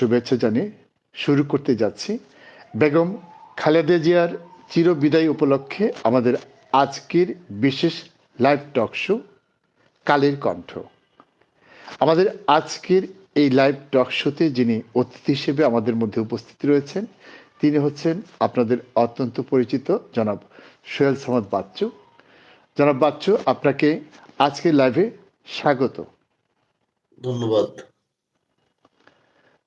শুভেচ্ছা জানিয়ে শুরু করতে যাচ্ছি। বেগম খালেদা জিয়ার চিরবিদায় উপলক্ষে আমাদের আজকের বিশেষ live talk show Kaler Kantho. আমাদের আজকের এই লাইভ টক শোতে যিনি অতিথি হিসেবে আমাদের মধ্যে উপস্থিত রয়েছেন, তিনি হচ্ছেন আপনাদের অত্যন্ত পরিচিত জনাব সোহেল সামাদ বাচ্চু। জনাব বাচ্চু, আপনাকে আজকের লাইভে স্বাগত। ধন্যবাদ।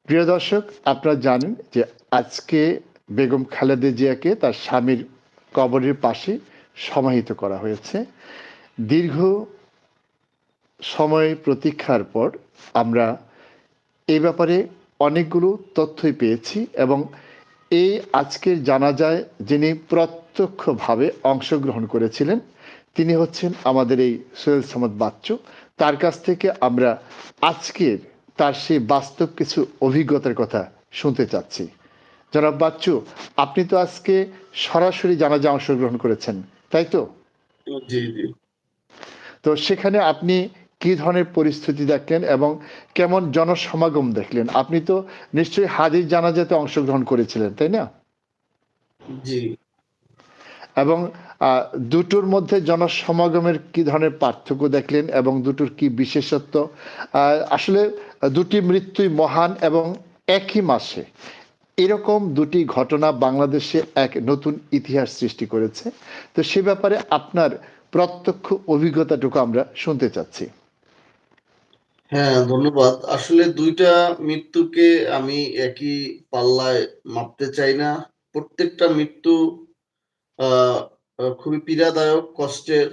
প্রিয় দর্শক, আপনারা জানেন যে আজকে বেগম খালেদা জিয়াকে তার স্বামীর কবরের পাশে সমাহিত করা হয়েছে। দীর্ঘ সময় প্রতীক্ষার পর আমরা এই ব্যাপারে অনেকগুলো তথ্যই পেয়েছি এবং এই আজকের জানাজায় যিনি প্রত্যক্ষভাবে অংশগ্রহণ করেছিলেন, তিনি হচ্ছেন আমাদের এই সোহেল সামদ বাচ্চু। তার কাছ থেকে আমরা আজকের তার সেই বাস্তব কিছু অভিজ্ঞতার কথা শুনতে চাচ্ছি। জনাব বাচ্চু আপনি তো আজকে সরাসরি জানাজা অংশগ্রহণ করেছেন তাই তো? জি জি। তো সেখানে আপনি কি ধরনের পরিস্থিতি দেখলেন এবং কেমন জনসমাগম দেখলেন? আপনি তো নিশ্চয়ই হাজির জানাজাতে অংশগ্রহণ করেছিলেন তাই না? জি। এবং দুটোর মধ্যে জনসমাগমের কি ধরনের পার্থক্য দেখলেন এবং দুটোর কি বিশেষত্ব? আসলে দুটি মৃত্যুই মহান এবং একই মাসে। এরকম দুটি ঘটনা বাংলাদেশে এক নতুন ইতিহাস সৃষ্টি করেছে। তো সে ব্যাপারে আপনার প্রত্যক্ষ অভিজ্ঞতাটুকু আমরা শুনতে চাচ্ছি। হ্যাঁ ধন্যবাদ। আসলে দুইটা মৃত্যুকে আমি একই পাল্লায় মাপতে চাই না। প্রত্যেকটা মৃত্যু খুবই পীড়াদায়ক, কষ্টের।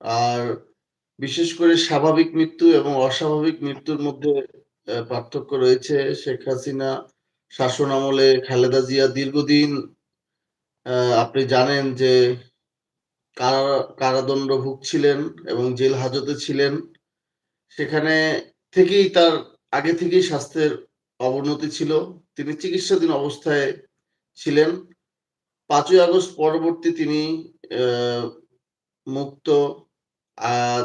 আর বিশেষ করে স্বাভাবিক মৃত্যু এবং অস্বাভাবিক মৃত্যুর মধ্যে পার্থক্য রয়েছে শেখ হাসিনা শাসন আমলে, খালেদা জিয়া দীর্ঘদিন আপনি জানেন যে কারা, কারাদণ্ড ভুগছিলেন এবং জেল হাজতে ছিলেন। সেখানে থেকেই তার, আগে থেকেই স্বাস্থ্যের অবনতি ছিল। তিনি চিকিৎসাধীন অবস্থায় ছিলেন। পাঁচই আগস্ট পরবর্তী তিনি মুক্ত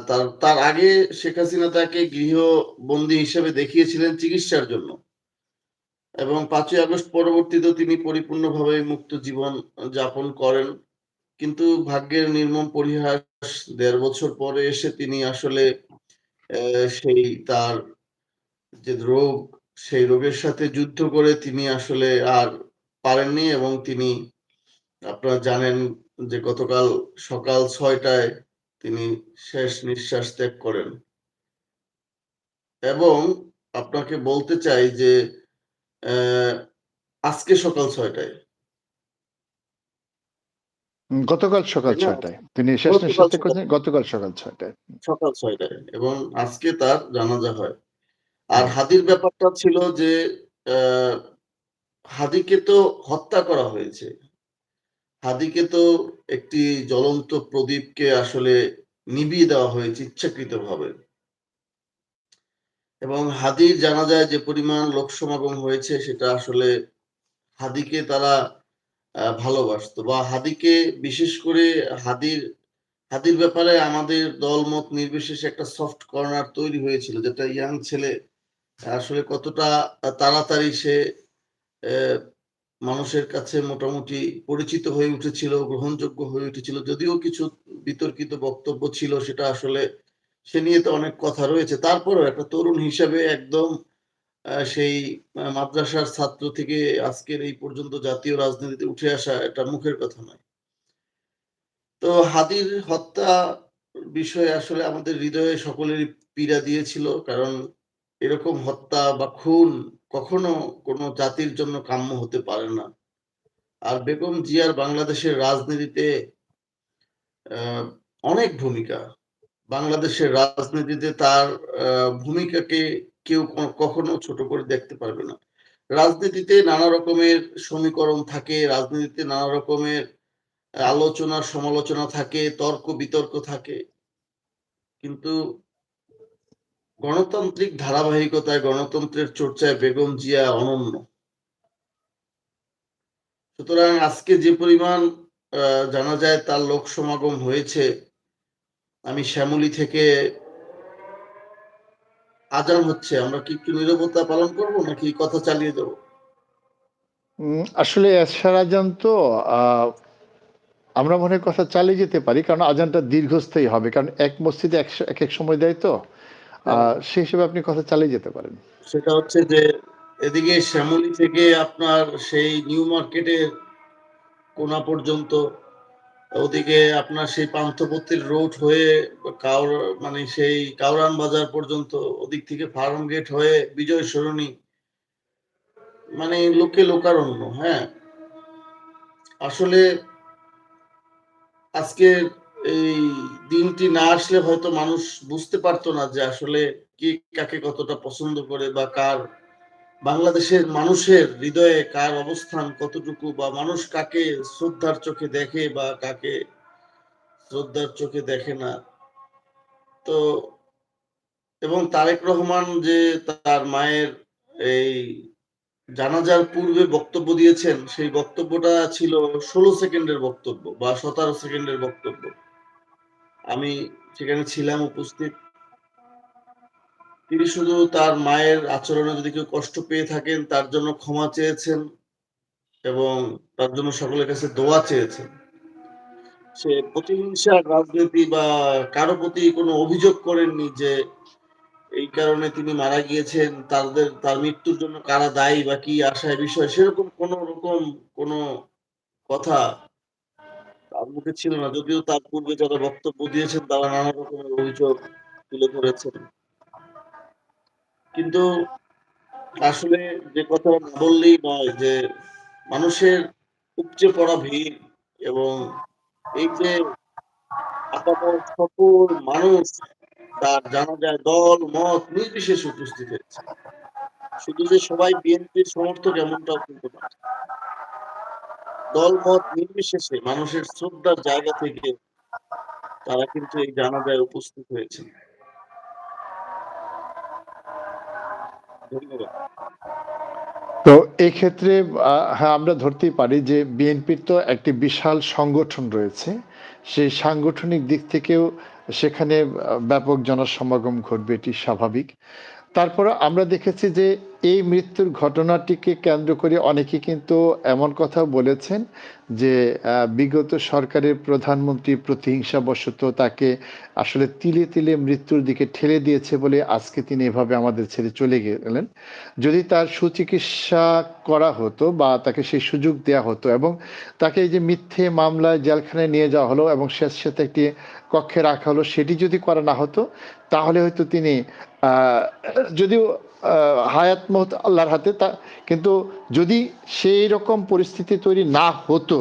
তার তার আগে শেখ হাসিনা তাকে গৃহবন্দী হিসেবে দেখিয়েছিলেন চিকিৎসার জন্য। এবং পাঁচই আগস্ট পরবর্তীতে তিনি পরিপূর্ণভাবে মুক্ত জীবন যাপন করেন। কিন্তু ভাগ্যের নির্মম পরিহাস দেড় বছর পরে এসে তিনি আসলে সেই তার যে রোগ, সেই রোগের সাথে যুদ্ধ করে তিনি আসলে আর পারেননি এবং তিনি আপনারা জানেন যে গতকাল সকাল ছয়টায় তিনি শেষ নিঃশ্বাস ত্যাগ করেন। এবং আপনাকে বলতে চাই যে আজকে সকাল ছয়টায়। গতকাল সকাল ছয়টায়। তিনি শেষ নিঃশ্বাস ত্যাগ করেছেন গতকাল সকাল ছয়টায়। সকাল ছয়টায়। এবং আজকে তার জানাজা হয়। আর হাদির ব্যাপারটা ছিল যে আহ, হাদিকে তো হত্যা করা হয়েছে। হাদিকে তো একটি জ্বলন্ত প্রদীপকে আসলে নিভিয়ে দেওয়া হয়েছে ইচ্ছাকৃতভাবে। এবং হাদির জানা যায় যে পরিমাণ লোক সমাগম হয়েছে, সেটা আসলে হাদিকে তারা ভালোবাসতো বা হাদিকে বিশেষ করে হাদির হাদির ব্যাপারে আমাদের দলমত নির্বিশেষে একটা সফট কর্নার তৈরি হয়েছিল, যেটা ইয়াং ছেলে আসলে কতটা তাড়াতাড়ি সে মানুষের কাছে মোটামুটি পরিচিত হয়ে উঠেছিল, গ্রহণযোগ্য হয়ে উঠেছিল। যদিও কিছু বিতর্কিত বক্তব্য ছিল, সেটা আসলে সে নিয়ে তো অনেক কথা রয়েছে। তারপরেও একটা তরুণ হিসেবে একদম সেই মাদ্রাসার ছাত্র থেকে আজকের এই পর্যন্ত জাতীয় রাজনীতিতে উঠে আসা এটা মুখের কথা নয়। তো হাদির হত্যা বিষয়ে আসলে আমাদের হৃদয়ে সকলেরই পীড়া দিয়েছিল, কারণ এরকম হত্যা বা খুন কখনো কোনো জাতির জন্য কাম্য হতে পারে না। আর বেগম জিয়ার বাংলাদেশের রাজনীতিতে অনেক ভূমিকা। বাংলাদেশের রাজনীতিতে তার ভূমিকাকে কেউ কখনো ছোট করে দেখতে পারবে না। রাজনীতিতে নানা রকমের সমীকরণ থাকে, রাজনীতিতে নানা রকমের আলোচনা সমালোচনা থাকে তর্ক বিতর্ক থাকে। কিন্তু গণতান্ত্রিক ধারাবাহিকতায় গণতন্ত্রের চর্চায় বেগম জিয়া অনন্য। সুতরাং আজকে যে পরিমাণ জানা যায় তার লোক সমাগম হয়েছে আমি শ্যামলী থেকে আজান হচ্ছে। আমরা কি একটু নীরবতা পালন করব নাকি কথা চালিয়ে উম, আসলে এশার আজান তো আমরা মনে কথা চালিয়ে যেতে পারি কারণ আজানটা দীর্ঘস্থায়ী হবে কারণ এক মসজিদে এক এক সময় দেয় তো। আহ, সেই হিসেবে আপনি কথা চালিয়ে যেতে পারেন। সেটা হচ্ছে যে এদিকে শ্যামলী থেকে আপনার সেই নিউ মার্কেটের কোনা পর্যন্ত ওদিকে আপনার সেই পান্থপত্তির রোড হয়ে কাউর মানে সেই কাউরান বাজার পর্যন্ত ওদিক থেকে ফার্ম গেট হয়ে বিজয় সরণি মানে লোকে লোকারণ্য হ্যাঁ। আসলে আজকে এই দিনটি না আসলে হয়তো মানুষ বুঝতে পারতো না যে আসলে কে কাকে কতটা পছন্দ করে বা কার বাংলাদেশের মানুষের হৃদয়ে কার অবস্থান কতটুকু বা মানুষ কাকে শ্রদ্ধার চোখে দেখে বা কাকে শ্রদ্ধার চোখে দেখে না। তো এবং তারেক রহমান যে তার মায়ের এই জানাজার পূর্বে বক্তব্য দিয়েছেন, সেই বক্তব্যটা ছিল ষোলো সেকেন্ডের বক্তব্য বা সতেরো সেকেন্ডের বক্তব্য। আমি সেখানে ছিলাম উপস্থিত। তিনি শুধু তার মায়ের আচরণে যদি কেউ কষ্ট পেয়ে থাকেন, তার জন্য ক্ষমা চেয়েছেন এবং তার জন্য সকলের কাছে দোয়া চেয়েছেন। সে প্রতিহিংসার রাজনীতি বা কারও প্রতি কোনো অভিযোগ করেননি যে এই কারণে তিনি মারা গিয়েছেন, তাদের, তার মৃত্যুর জন্য কারা দায়ী বা কি আশায় বিষয়, সেরকম কোন রকম কোনো কথা তার মুখে ছিল না, যদিও তার পূর্বে যারা বক্তব্য দিয়েছেন তারা নানা রকমের অভিযোগ তুলে ধরেছেন। কিন্তু আসলে যে কথা বললেই নয় যে মানুষের উপচে পড়া ভিড় এবং এই যে আপাতত সকল মানুষ তার জানা যায় দল, মত নির্বিশেষে উপস্থিত হয়েছে। শুধু যে সবাই বিএনপির সমর্থক এমনটাও কিন্তু না দল মত নির্বিশেষে মানুষের শ্রদ্ধার জায়গা থেকে তারা কিন্তু এই জানাজায় উপস্থিত হয়েছে তো ক্ষেত্রে হ্যাঁ আমরা ধরতেই পারি যে বিএনপির তো একটি বিশাল সংগঠন রয়েছে। সেই সাংগঠনিক দিক থেকেও সেখানে ব্যাপক জনসমাগম ঘটবে, এটি স্বাভাবিক। তারপরে আমরা দেখেছি যে এই মৃত্যুর ঘটনাটিকে কেন্দ্র করে অনেকে কিন্তু এমন কথাও বলেছেন যে বিগত সরকারের প্রধানমন্ত্রী প্রতিহিংসাবশত তাকে আসলে তিলে তিলে মৃত্যুর দিকে ঠেলে দিয়েছে বলে আজকে তিনি এভাবে আমাদের ছেড়ে চলে গেলেন। যদি তার সুচিকিৎসা করা হতো বা তাকে সেই সুযোগ দেওয়া হতো এবং তাকে এই যে মিথ্যে মামলায় জেলখানায় নিয়ে যাওয়া হলো এবং স্বেচ্ছাতে একটি কক্ষে রাখা হলো, সেটি যদি করা না হতো, তাহলে হয়তো তিনি যদিও হায়াত মহত আল্লাহর হাতে, তা, কিন্তু যদি সেই রকম পরিস্থিতি তৈরি না হতো,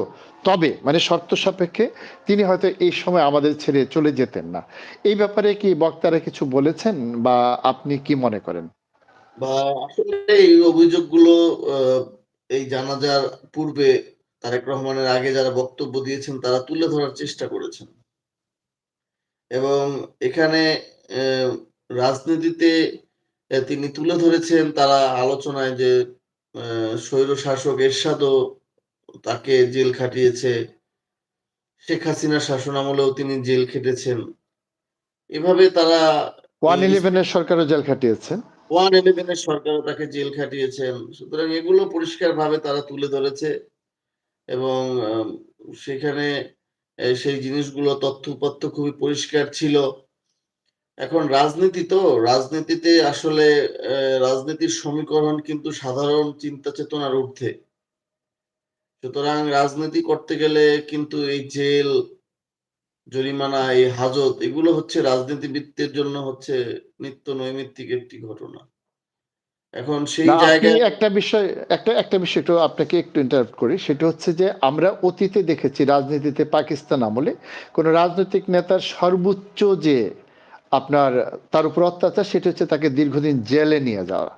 তবে মানে শর্ত সাপেক্ষে, তিনি হয়তো এই সময় আমাদের ছেড়ে চলে যেতেন না। এই ব্যাপারে কি বক্তারা কিছু বলেছেন, বা আপনি কি মনে করেন? আসলে এই অভিযোগগুলো এই জানাজার পূর্বে তারেক রহমানের আগে যারা বক্তব্য দিয়েছেন, তারা তুলে ধরার চেষ্টা করেছেন। এবং এখানে রাজনীতিতে তিনি তুলে ধরেছেন তারা আলোচনায় যে স্বৈর শাসক এরশাদও তাকে জেল খাটিয়েছে। শেখ হাসিনার শাসন আমলেও তিনি জেল খেটেছেন। এভাবে তারা ওয়ান ইলেভেনের সরকারও জেল খাটিয়েছেন ওয়ান ইলেভেনের সরকারও তাকে জেল খাটিয়েছেন। সুতরাং এগুলো পরিষ্কারভাবে তারা তুলে ধরেছে এবং সেখানে সেই জিনিসগুলো তথ্য উপাত্ত খুবই পরিষ্কার ছিল। এখন রাজনীতি তো রাজনীতিতে আসলে রাজনীতির সমীকরণ কিন্তু সাধারণ চিন্তা চেতনার ঊর্ধ্বে। সুতরাং রাজনীতি করতে গেলে কিন্তু এই জেল জরিমানা এই হাজত এগুলো হচ্ছে রাজনীতিবিদদের জন্য হচ্ছে নিত্য নৈমিত্তিক একটি ঘটনা। এখন সেই জায়গায় একটা বিষয় একটা একটা বিষয় একটু আপনাকে একটু ইন্টারাপ্ট করি। সেটা হচ্ছে যে আমরা অতীতে দেখেছি রাজনীতিতে পাকিস্তান আমলে কোন রাজনৈতিক নেতার সর্বোচ্চ যে আপনার, তার উপর অত্যাচার, সেটা হচ্ছে তাকে দীর্ঘদিন জেলে নিয়ে যাওয়া।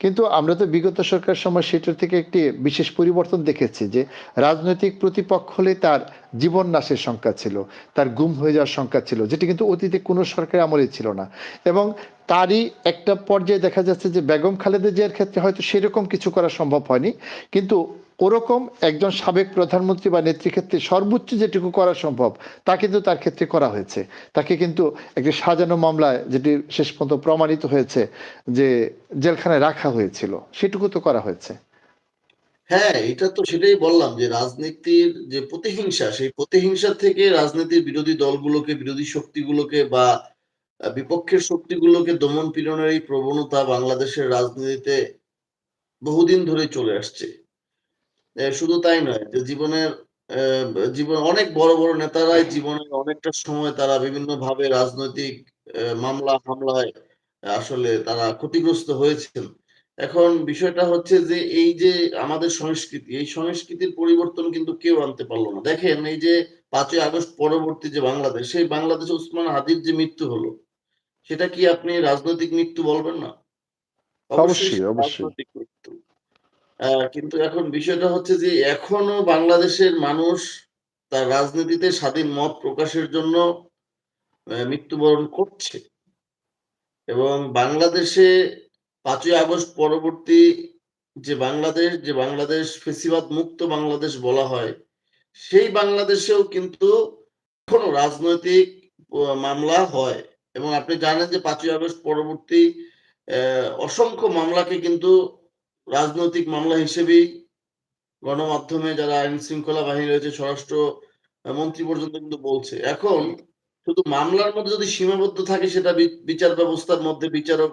কিন্তু আমরা তো বিগত সরকার সময় সেটার থেকে একটি বিশেষ পরিবর্তন দেখেছি যে, রাজনৈতিক প্রতিপক্ষ হলে তার জীবন নাশের সংখ্যা ছিল, তার গুম হয়ে যাওয়ার সংখ্যা ছিল, যেটি কিন্তু অতীতে কোনো সরকারের আমলে ছিল না। এবং তারই একটা পর্যায়ে দেখা যাচ্ছে যে, বেগম খালেদা জিয়ার ক্ষেত্রে হয়তো সেরকম কিছু করা সম্ভব হয়নি। কিন্তু ওরকম একজন সাবেক প্রধানমন্ত্রী বা নেতৃক্ষেত্রে সর্বোচ্চ যেটুকু করা সম্ভব, তা কিন্তু তার ক্ষেত্রে করা হয়েছে। তাকে কিন্তু একটি সাজানো মামলায় যেটি শেষ পর্যন্ত প্রমাণিত হয়েছে যে জেলখানায় রাখা হয়েছিল, সেটুকু তো করা হয়েছে। হ্যাঁ এটা তো সেটাই বললাম যে রাজনীতির যে প্রতিহিংসা, সেই প্রতিহিংসা থেকে রাজনীতির বিরোধী দলগুলোকে, বিরোধী শক্তিগুলোকে বা বিপক্ষের শক্তিগুলোকে দমন পীড়নের এই প্রবণতা বাংলাদেশের রাজনীতিতে বহুদিন ধরে চলে আসছে। শুধু তাই নয় যে জীবনের জীবন অনেক বড় বড় নেতারাই জীবনের অনেকটা সময় তারা বিভিন্ন ভাবে রাজনৈতিক মামলা হামলায় আসলে তারা ক্ষতিগ্রস্ত হয়েছেন। এখন বিষয়টা হচ্ছে যে এই যে আমাদের সংস্কৃতি এই সংস্কৃতির পরিবর্তন কিন্তু কেউ আনতে পারল না। দেখেন এই যে পাঁচই আগস্ট পরবর্তী যে বাংলাদেশ সেই বাংলাদেশে উসমান হাদির যে মৃত্যু হলো সেটা কি আপনি রাজনৈতিক মৃত্যু বলবেন না? অবশ্যই, অবশ্যই। কিন্তু এখন বিষয়টা হচ্ছে যে এখনও বাংলাদেশের মানুষ তার রাজনীতিতে স্বাধীন মত প্রকাশের জন্য মৃত্যুবরণ করছে। এবং বাংলাদেশে পাঁচই আগস্ট পরবর্তী যে বাংলাদেশ যে বাংলাদেশ ফেসিবাদ মুক্ত বাংলাদেশ বলা হয়, সেই বাংলাদেশেও কিন্তু এখনও রাজনৈতিক মামলা হয়। এবং আপনি জানেন যে পাঁচই আগস্ট পরবর্তী অসংখ্য মামলাকে কিন্তু রাজনৈতিক মামলা হিসেবেই গণমাধ্যমে যারা আইন শৃঙ্খলা বাহিনী রয়েছে, স্বরাষ্ট্র মন্ত্রী পর্যন্ত কিন্তু বলছে। এখন শুধু মামলার মধ্যে যদি সীমাবদ্ধ থাকে, সেটা বিচার ব্যবস্থার মধ্যে বিচারক,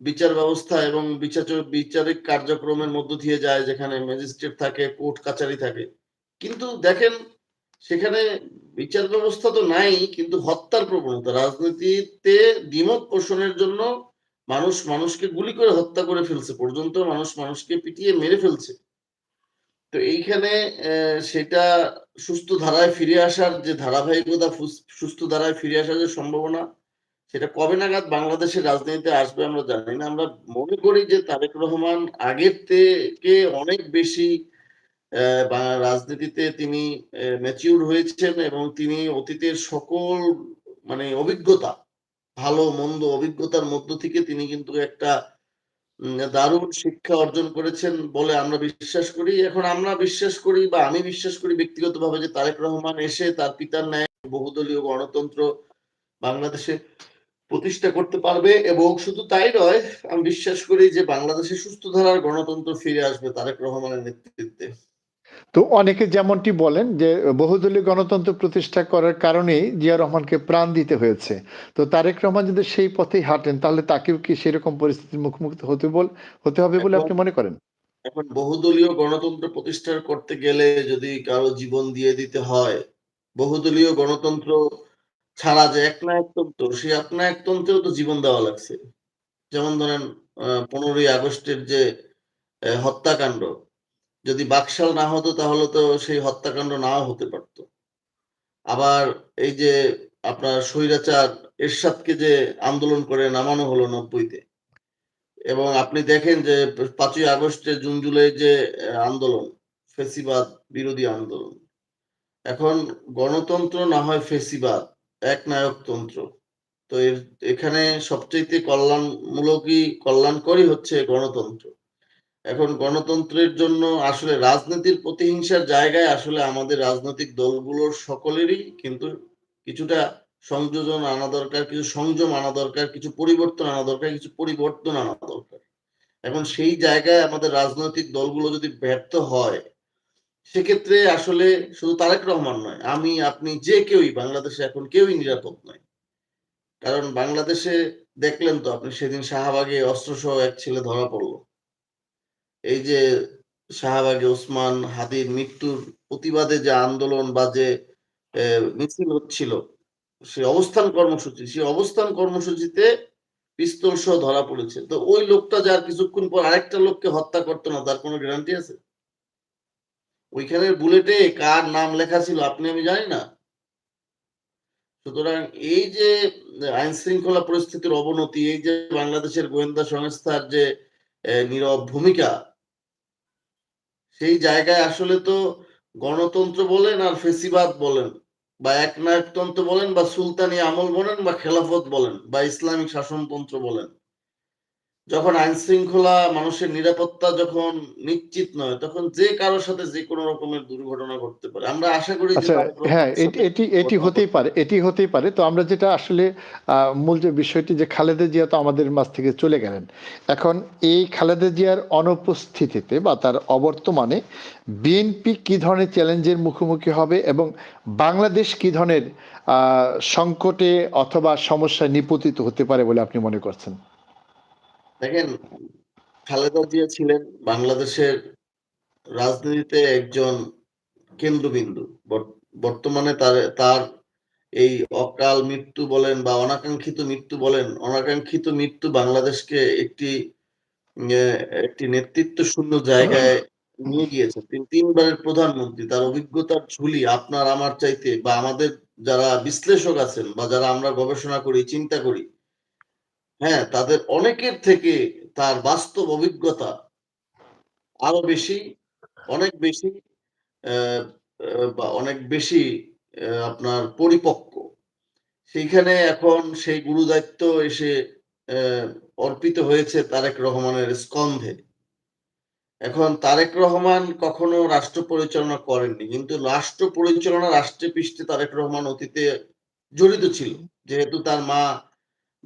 বিচার ব্যবস্থা এবং বিচার বিচারিক কার্যক্রমের মধ্য দিয়ে যায়, যেখানে ম্যাজিস্ট্রেট থাকে, কোর্ট, কাচারি থাকে। কিন্তু দেখেন, সেখানে বিচার ব্যবস্থা তো নাই, কিন্তু হত্যার প্রবণতা। রাজনীতিতে দ্বিমত পোষণের জন্য মানুষ মানুষকে গুলি করে হত্যা করে ফেলছে, পর্যন্ত মানুষ মানুষকে পিটিয়ে মেরে ফেলছে। তো এইখানে সেটা সুস্থ ধারায় ফিরে আসার যে ধারাবাহিকতা সুস্থ ধারায় ফিরে আসার যে সম্ভাবনা, সেটা কবে নাগাদ বাংলাদেশের রাজনীতিতে আসবে আমরা জানি না। আমরা মনে করি যে তারেক রহমান আগের থেকে অনেক বেশি রাজনীতিতে তিনি ম্যাচিউর হয়েছেন এবং তিনি অতীতের সকল মানে অভিজ্ঞতা ভালো, মন্দ অভিজ্ঞতার মধ্য থেকে তিনি কিন্তু একটা দারুণ শিক্ষা অর্জন করেছেন বলে আমরা বিশ্বাস করি। এখন আমরা বিশ্বাস করি বা আমি বিশ্বাস করি ব্যক্তিগতভাবে যে তারেক রহমান এসে তার পিতার ন্যায় বহুদলীয় গণতন্ত্র বাংলাদেশে প্রতিষ্ঠা করতে পারবে এবং শুধু তাই নয়, আমি বিশ্বাস করি যে বাংলাদেশে সুস্থ ধারার গণতন্ত্র ফিরে আসবে তারেক রহমানের নেতৃত্বে। তো অনেকে যেমনটি বলেন যে বহুদলীয় গণতন্ত্র প্রতিষ্ঠা করার কারণেই জিয়া রহমানকে প্রাণ দিতে হয়েছে। তো তারেক রহমান যদি সেই পথেই হাঁটেন তাহলে তাকেও কি সেরকম পরিস্থিতির মুখোমুখি হতে বল হতে হবে বলে আপনি মনে করেন? এখন বহুদলীয় গণতন্ত্র প্রতিষ্ঠা করতে গেলে যদি কারও জীবন দিয়ে দিতে হয় বহুদলীয় গণতন্ত্র ছাড়া যে একনায়কতন্ত্র সেই একনায়কতন্ত্রেও তো জীবন দেওয়া লাগছে। যেমন ধরেন পনেরোই আগস্টের যে হত্যাকাণ্ড যদি বাকশাল না হতো তাহলে তো সেই হত্যাকাণ্ড নাও হতে পারতো। আবার এই যে আপনার স্বৈরাচার এরশাদকে যে আন্দোলন করে নামানো হলো নব্বইতে, এবং আপনি দেখেন যে পাঁচই আগস্টে জুন জুলাই যে আন্দোলন, ফেসিবাদ বিরোধী আন্দোলন, এখন গণতন্ত্র না হয় ফেসিবাদ, এক একনায়কতন্ত্র তো এর, এখানে সবচেয়ে কল্যাণমূলকই কল্যাণকরই হচ্ছে গণতন্ত্র। এখন গণতন্ত্রের জন্য আসলে রাজনীতির প্রতিহিংসার জায়গায় আসলে আমাদের রাজনৈতিক দলগুলোর সকলেরই কিন্তু কিছুটা সংযোজন আনা দরকার, কিছু সংযম আনা দরকার, কিছু পরিবর্তন আনা দরকার, কিছু পরিবর্তন আনা দরকার। এখন সেই জায়গায় আমাদের রাজনৈতিক দলগুলো যদি ব্যর্থ হয়, সেক্ষেত্রে আসলে শুধু তারেক রহমান নয়, আমি, আপনি যে কেউই, বাংলাদেশে এখন কেউই নিরাপদ নয়। কারণ বাংলাদেশে দেখলেন তো আপনি, সেদিন শাহবাগে অস্ত্রসহ এক ছেলে ধরা পড়ল। এই যে শাহবাগে ওসমান হাদির মৃত্যুর প্রতিবাদে যে আন্দোলন বা যে মিছিল হচ্ছিল, সে অবস্থান কর্মসূচি সেই অবস্থান কর্মসূচিতে পিস্তল সহ ধরা পড়েছে। তো ওই লোকটা যার কিছুক্ষণ পর আরেকটা লোককে হত্যা করতো না, তার কোনো গ্যারান্টি আছে? ওইখানের বুলেটে কার নাম লেখা ছিল আপনি আমি জানি না। সুতরাং এই যে আইন শৃঙ্খলা পরিস্থিতির অবনতি, এই যে বাংলাদেশের গোয়েন্দা সংস্থার যে নীরব ভূমিকা সেই জায়গায় আসলে তো গণতন্ত্র বলেন আর ফেসিবাদ বলেন বা একনায়কতন্ত্র বলেন বা সুলতানি আমল বলেন বা খেলাফত বলেন বা ইসলামিক শাসনতন্ত্র বলেন। যখন আইন শৃঙ্খলা মানুষের নিরাপত্তা যখন নিশ্চিত নয় তখন যে কারোর সাথে যে কোনো রকমের দুর্ঘটনা ঘটতে পারে। আমরা আশা করি আচ্ছা হ্যাঁ এটি এটি হতেই পারে এটি হতেই পারে। তো আমরা যেটা আসলে মূল যে বিষয়টি যে খালেদা জিয়া তো আমাদের মাঝ থেকে চলে গেলেন। এখন এই খালেদা জিয়ার অনুপস্থিতিতে বা তার অবর্তমানে বিএনপি কি ধরনের চ্যালেঞ্জের মুখোমুখি হবে এবং বাংলাদেশ কি ধরনের আহ, সংকটে অথবা সমস্যায় নিপতিত হতে পারে বলে আপনি মনে করছেন? দেখেন, খালেদা জিয়া ছিলেন বাংলাদেশের রাজনীতিতে একজন কেন্দ্রবিন্দু। বর্তমানে তার তার এই অকাল মৃত্যু বলেন বা অনাকাঙ্ক্ষিত মৃত্যু বলেন, অনাকাঙ্ক্ষিত মৃত্যু বাংলাদেশকে একটি একটি নেতৃত্ব শূন্য জায়গায় নিয়ে গিয়েছে। তিনি, তিনবারের প্রধানমন্ত্রী, তার অভিজ্ঞতার ঝুলি আপনার আমার চাইতে বা আমাদের যারা বিশ্লেষক আছেন বা যারা আমরা গবেষণা করি, চিন্তা করি হ্যাঁ তাদের অনেকের থেকে তার বাস্তব অভিজ্ঞতা আরও বেশি, অনেক বেশি বা অনেক বেশি আপনার পরিপক্ক। সেইখানে এখন সেই গুরু দায়িত্ব এসে অর্পিত হয়েছে তারেক রহমানের স্কন্ধে। এখন তারেক রহমান কখনো রাষ্ট্র পরিচালনা করেননি, কিন্তু রাষ্ট্র পরিচালনা রাষ্ট্রে পৃষ্ঠে তারেক রহমান অতীতে জড়িত ছিল। যেহেতু তার মা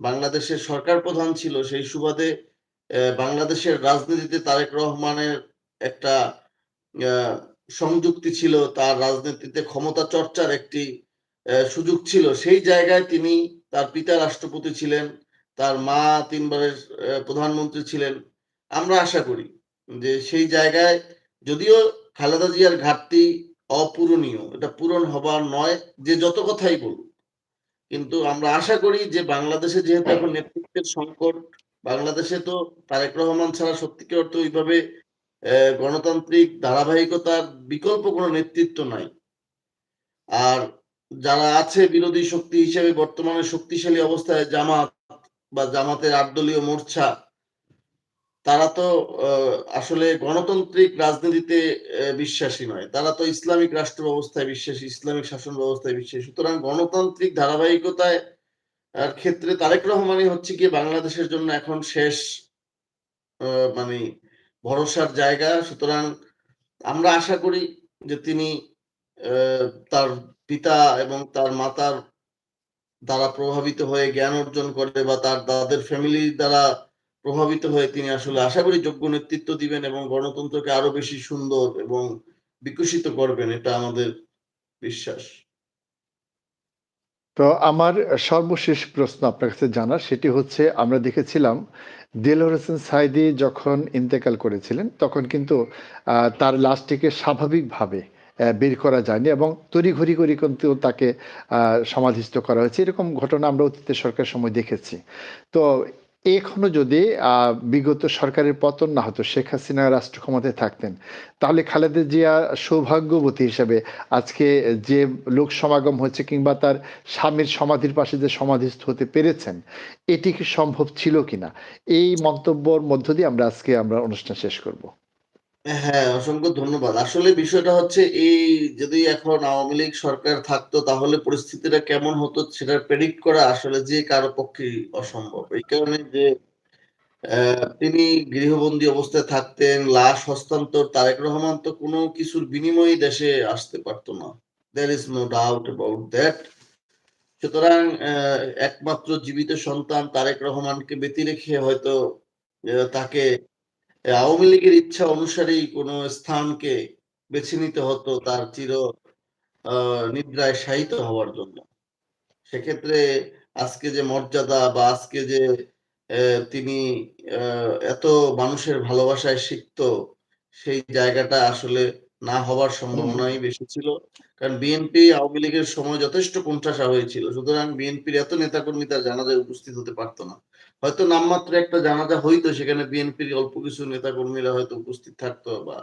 বাংলাদেশের সরকার প্রধান ছিল সেই সুবাদে বাংলাদেশের রাজনীতিতে তারেক রহমানের একটা সংযুক্তি ছিল, তার রাজনীতিতে ক্ষমতা চর্চার একটি সুযোগ ছিল। সেই জায়গায় তিনি তার পিতা রাষ্ট্রপতি ছিলেন, তার মা তিনবারের প্রধানমন্ত্রী ছিলেন। আমরা আশা করি যে সেই জায়গায় যদিও খালেদা জিয়ার ঘাটতি অপূরণীয়, এটা পূরণ হবার নয়, যে যত কথাই বলুক কিন্তু আমরা আশা করি যে বাংলাদেশে যেহেতু এখন নেতৃত্বের সংকট, বাংলাদেশে তো তারেক রহমান ছাড়া সত্যিকার অর্থ ওইভাবে গণতান্ত্রিক ধারাবাহিকতার বিকল্প কোনো নেতৃত্ব নাই। আর যারা আছে বিরোধী শক্তি হিসেবে বর্তমানে শক্তিশালী অবস্থায় জামাত বা জামাতের আটদলীয় মোর্চা তারা তো আসলে গণতান্ত্রিক রাজনীতিতে বিশ্বাসী নয়। তারা তো ইসলামিক রাষ্ট্র ব্যবস্থায় বিশ্বাসী, ইসলামিক শাসন ব্যবস্থায় বিশ্বাসী। সুতরাং গণতান্ত্রিক ধারাবাহিকতায় ক্ষেত্রে তারেক রহমানই হচ্ছে কি বাংলাদেশের জন্য এখন শেষ মানে ভরসার জায়গা। সুতরাং আমরা আশা করি যে তিনি তার পিতা এবং তার মাতার দ্বারা প্রভাবিত হয়ে জ্ঞান অর্জন করে বা তার, তাদের ফ্যামিলি দ্বারা প্রভাবিত হয়ে তিনি আসলে আশা করি যোগ্য নেতৃত্ব দিবেন এবং গণতন্ত্রকে আরও বেশি সুন্দর এবং বিকশিত করবেন, এটা আমাদের বিশ্বাস। তো আমার সর্বশেষ প্রশ্ন আপনার কাছে জানার, সেটি হচ্ছে, আমরা দেখেছিলাম দেলোয়ার হোসেন সাইদি যখন ইন্তেকাল করেছিলেন, তখন কিন্তু তার লাশটিকে স্বাভাবিকভাবে বের করা যায়নি এবং তড়িঘড়ি করে কিন্তু তাকে সমাধিস্থ করা হয়েছে। এরকম ঘটনা আমরা অতীতের সরকার সময় দেখেছি। তো এখনও যদি বিগত সরকারের পতন না হতো, শেখ হাসিনা রাষ্ট্র ক্ষমতায় থাকতেন, তাহলে খালেদা জিয়া সৌভাগ্যবতী হিসেবে আজকে যে লোক সমাগম হচ্ছে কিংবা তার স্বামীর সমাধির পাশে যে সমাধিস্থ হতে পেরেছেন, এটি কি সম্ভব ছিল কিনা? এই মন্তব্যর মধ্য দিয়ে আমরা আজকে আমরা অনুষ্ঠান শেষ করব। হ্যাঁ অসংখ্য ধন্যবাদ। আসলে বিষয়টা হচ্ছে এই যদি এখন আওয়ামী লীগ সরকার থাকতো তাহলে পরিস্থিতিটা কেমন হতো সেটা প্রেডিক্ট করা আসলে যে কারও পক্ষে অসম্ভব। এই কারণে যে তিনি গৃহবন্দী অবস্থায় থাকতেন, লাশ হস্তান্তর, তারেক রহমান তো কোনো কিছুর বিনিময়ে দেশে আসতে পারতো না। There is no doubt about that সুতরাং একমাত্র জীবিত সন্তান তারেক রহমানকে ব্যতি রেখে হয়তো তাকে আওয়ামী লীগের ইচ্ছা অনুসারেই কোন স্থানকে বেছে নিতে হতো তার চির নিদ্রায় শায়িত হওয়ার জন্য। সেক্ষেত্রে আজকে যে মর্যাদা বা আজকে যে তিনি এত মানুষের ভালোবাসায় শিখতো সেই জায়গাটা আসলে না হওয়ার সম্ভাবনাই বেশি ছিল। কারণ বিএনপি আওয়ামী লীগের সময় যথেষ্ট কোণঠাসা হয়েছিল। সুতরাং বিএনপির এত নেতাকর্মী তার জানাজায় উপস্থিত হতে পারতো না। হয়তো নামমাত্র একটা জানাজা হইতো, সেখানে বিএনপির অল্প কিছু নেতাকর্মীরা হয়তো উপস্থিত থাকতো বা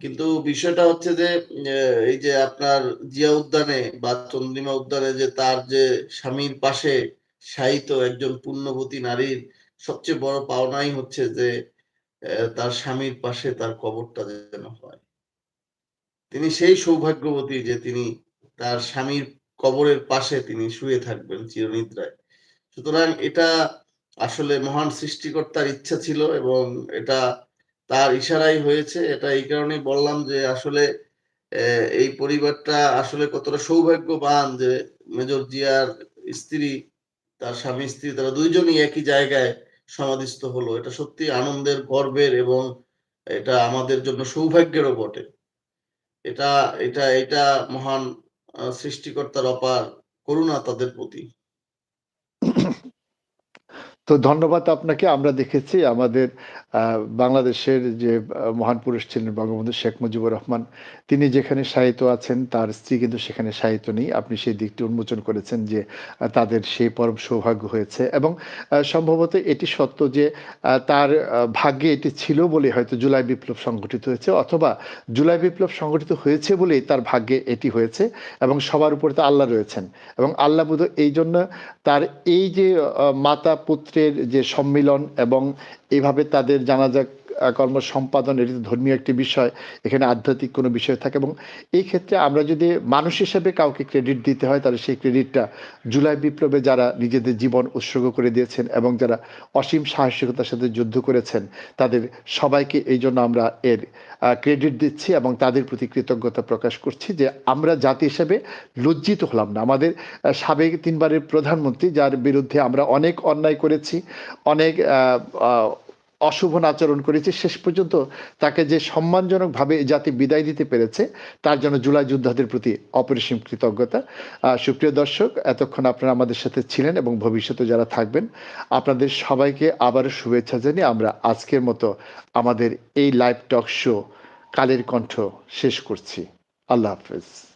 কিন্তু বিষয়টা হচ্ছে যে এই যে আপনার জিয়া উদ্যানে বা চন্দ্রিমা উদ্যানে যে তার যে স্বামীর পাশে শায়িত একজন পুণ্যবতী নারীর সবচেয়ে বড় পাওনাই হচ্ছে যে তার স্বামীর পাশে তার কবরটা যেন হয়। তিনি সেই সৌভাগ্যবতী যে তিনি তার স্বামীর কবরের পাশে তিনি শুয়ে থাকবেন চিরনিদ্রায়। সুতরাং এটা আসলে মহান সৃষ্টিকর্তার ইচ্ছা ছিল এবং এটা তার ইশারাই হয়েছে। এটা এই কারণেই বললাম যে আসলে এই পরিবারটা আসলে কতটা সৌভাগ্যবান যে মেজর জিয়ার স্ত্রী, তার স্বামী স্ত্রী, তারা দুইজনই একই জায়গায় সমাধিস্থ হলো। এটা সত্যি আনন্দের, গর্বের এবং এটা আমাদের জন্য সৌভাগ্যেরও বটে। এটা এটা এটা মহান সৃষ্টিকর্তার অপার করুণা তাদের প্রতি। তো ধন্যবাদ আপনাকে। আমরা দেখেছি আমাদের বাংলাদেশের যে মহান পুরুষ ছিলেন বঙ্গবন্ধু শেখ মুজিবুর রহমান, তিনি যেখানে সাহিত্য আছেন, তার স্ত্রী কিন্তু সেখানে সাহিত্য নেই। আপনি সেই দিকটি উন্মোচন করেছেন যে তাদের সেই পরম সৌভাগ্য হয়েছে এবং সম্ভবত এটি সত্য যে তার ভাগ্যে এটি ছিল বলে হয়তো জুলাই বিপ্লব সংগঠিত হয়েছে অথবা জুলাই বিপ্লব সংগঠিত হয়েছে বলেই তার ভাগ্যে এটি হয়েছে এবং সবার উপরে তো আল্লাহ রয়েছেন এবং আল্লাহ বোধ এই জন্য তার এই যে মাতা মাতা পুত্রের যে সম্মিলন এবং এভাবে তাদের জানাজা কর্ম সম্পাদন এটি ধর্মীয় একটি বিষয়, এখানে আধ্যাত্মিক কোনো বিষয় থাকে এবং এই ক্ষেত্রে আমরা যদি মানুষ হিসেবে কাউকে ক্রেডিট দিতে হয়, তাহলে সেই ক্রেডিটটা জুলাই বিপ্লবে যারা নিজেদের জীবন উৎসর্গ করে দিয়েছেন এবং যারা অসীম সাহসিকতার সাথে যুদ্ধ করেছেন, তাদের সবাইকে এই জন্য আমরা এর ক্রেডিট দিচ্ছি এবং তাদের প্রতি কৃতজ্ঞতা প্রকাশ করছি যে আমরা জাতি হিসেবে লজ্জিত হলাম না। আমাদের সাবেক তিনবারের প্রধানমন্ত্রী, যার বিরুদ্ধে আমরা অনেক অন্যায় করেছি, অনেক আহ, আহ, অশুভ আচরণ করেছি শেষ পর্যন্ত তাকে যে সম্মানজনকভাবে জাতি বিদায় দিতে পেরেছে তার জন্য জুলাই যোদ্ধাদের প্রতি অপরিসীম কৃতজ্ঞতা। সুপ্রিয় দর্শক এতক্ষণ আপনারা আমাদের সাথে ছিলেন এবং ভবিষ্যতে যারা থাকবেন আপনাদের সবাইকে আবারও শুভেচ্ছা জানিয়ে আমরা আজকের মতো আমাদের এই live talk show Kaler Kantho শেষ করছি। আল্লাহ হাফেজ।